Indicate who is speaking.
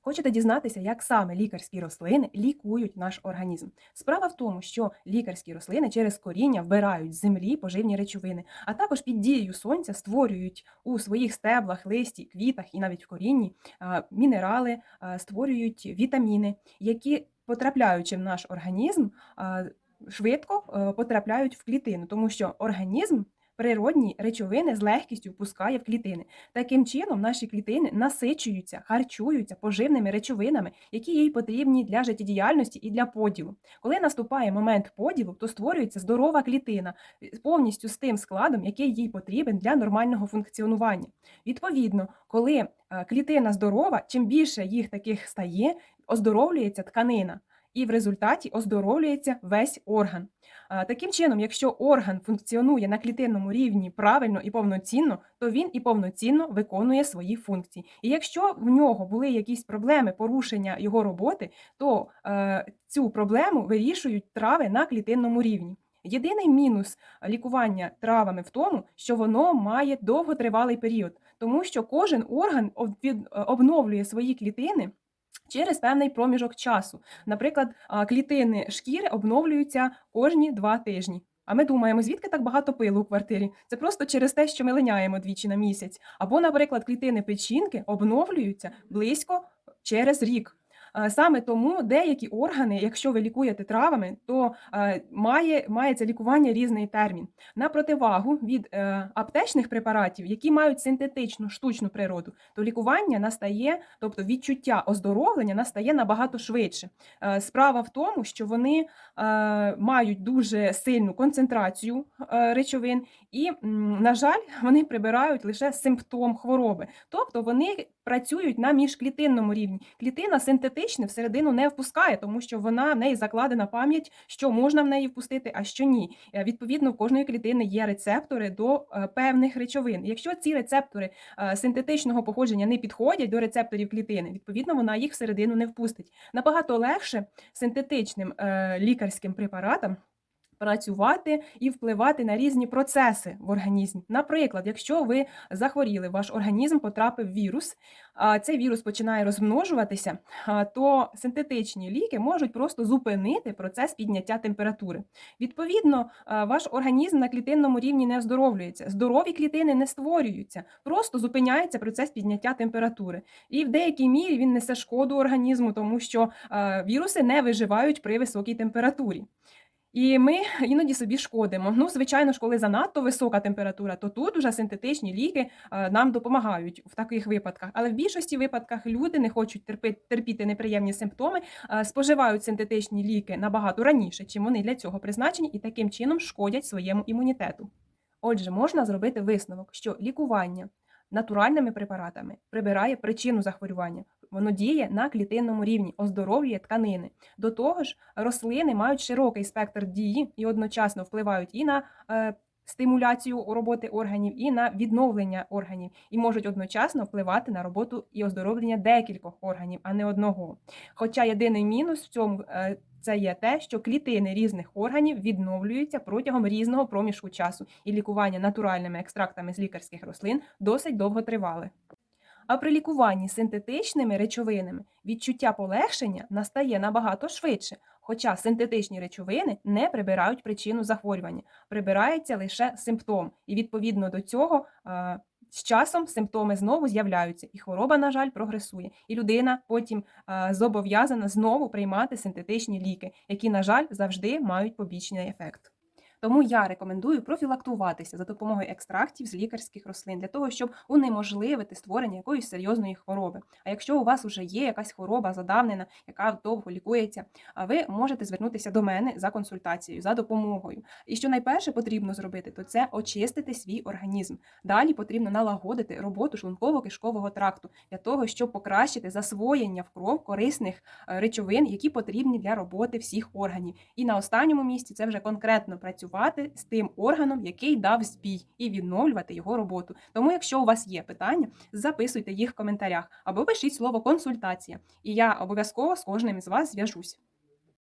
Speaker 1: Хочете дізнатися, як саме лікарські рослини лікують наш організм? Справа в тому, що лікарські рослини через коріння вбирають з землі поживні речовини, а також під дією сонця створюють у своїх стеблах, листі, квітах і навіть в корінні мінерали, створюють вітаміни, які потрапляючи в наш організм, швидко е, потрапляють в клітину, тому що організм природні речовини з легкістю впускає в клітини. Таким чином, наші клітини насичуються, харчуються поживними речовинами, які їй потрібні для життєдіяльності і для поділу. Коли наступає момент поділу, то створюється здорова клітина повністю з тим складом, який їй потрібен для нормального функціонування. Відповідно, коли е, клітина здорова, чим більше їх таких стає, оздоровлюється тканина. І в результаті оздоровлюється весь орган. Таким чином, якщо орган функціонує на клітинному рівні правильно і повноцінно, то він і повноцінно виконує свої функції. І якщо в нього були якісь проблеми порушення його роботи, то е, цю проблему вирішують трави на клітинному рівні. Єдиний мінус лікування травами в тому, що воно має довготривалий період, тому що кожен орган обновлює свої клітини. Через певний проміжок часу. Наприклад, клітини шкіри обновлюються кожні два тижні. А ми думаємо, звідки так багато пилу у квартирі? Це просто через те, що ми линяємо двічі на місяць. Або, наприклад, клітини печінки обновлюються близько через рік. Саме тому деякі органи, якщо ви лікуєте травами, то має, має це лікування різний термін. На противагу від е, аптечних препаратів, які мають синтетичну штучну природу, то лікування настає, тобто відчуття оздоровлення настає набагато швидше. Е, Справа в тому, що вони е, мають дуже сильну концентрацію речовин, і, на жаль, вони прибирають лише симптом хвороби, тобто вони працюють на міжклітинному рівні. Клітина синтетичне всередину не впускає, тому що вона в неї закладена пам'ять, що можна в неї впустити, а що ні. Е, Відповідно, в кожної клітини є рецептори до е, певних речовин. Якщо ці рецептори е, синтетичного походження не підходять до рецепторів клітини, відповідно, вона їх всередину не впустить. Набагато легше синтетичним лікарським препаратам. Працювати і впливати на різні процеси в організмі. Наприклад, якщо ви захворіли, ваш організм потрапив вірус, а цей вірус починає розмножуватися, то синтетичні ліки можуть просто зупинити процес підняття температури. Відповідно, ваш організм на клітинному рівні не оздоровлюється. Здорові клітини не створюються, просто зупиняється процес підняття температури. І в деякій мірі він несе шкоду організму, тому що віруси не виживають при високій температурі. І ми іноді собі шкодимо. Ну, звичайно ж, коли занадто висока температура, то тут вже синтетичні ліки е, нам допомагають в таких випадках. Але в більшості випадках люди не хочуть терпи- терпіти неприємні симптоми, е, споживають синтетичні ліки набагато раніше, чим вони для цього призначені, і таким чином шкодять своєму імунітету. Отже, можна зробити висновок, що лікування натуральними препаратами прибирає причину захворювання. Воно діє на клітинному рівні, оздоровлює тканини. До того ж, рослини мають широкий спектр дії і одночасно впливають і на е, стимуляцію роботи органів, і на відновлення органів, і можуть одночасно впливати на роботу і оздоровлення декількох органів, а не одного. Хоча єдиний мінус в цьому е, це є те, що клітини різних органів відновлюються протягом різного проміжку часу, і лікування натуральними екстрактами з лікарських рослин досить довго тривали. А при лікуванні синтетичними речовинами відчуття полегшення настає набагато швидше, хоча синтетичні речовини не прибирають причину захворювання, прибирається лише симптом, і відповідно до цього з часом симптоми знову з'являються, і хвороба, на жаль, прогресує. І людина потім зобов'язана знову приймати синтетичні ліки, які, на жаль, завжди мають побічний ефект. Тому я рекомендую профілактуватися за допомогою екстрактів з лікарських рослин для того, щоб унеможливити створення якоїсь серйозної хвороби. А якщо у вас вже є якась хвороба задавнена, яка довго лікується, а ви можете звернутися до мене за консультацією, за допомогою. І що найперше потрібно зробити, то це очистити свій організм. Далі потрібно налагодити роботу шлунково-кишкового тракту для того, щоб покращити засвоєння в кров корисних е, речовин, які потрібні для роботи всіх органів. І на останньому місці це вже конкретно працювати з тим органом, який дав збій, і відновлювати його роботу. Тому, якщо у вас є питання, записуйте їх в коментарях або пишіть слово консультація, і я обов'язково з кожним із вас зв'яжусь.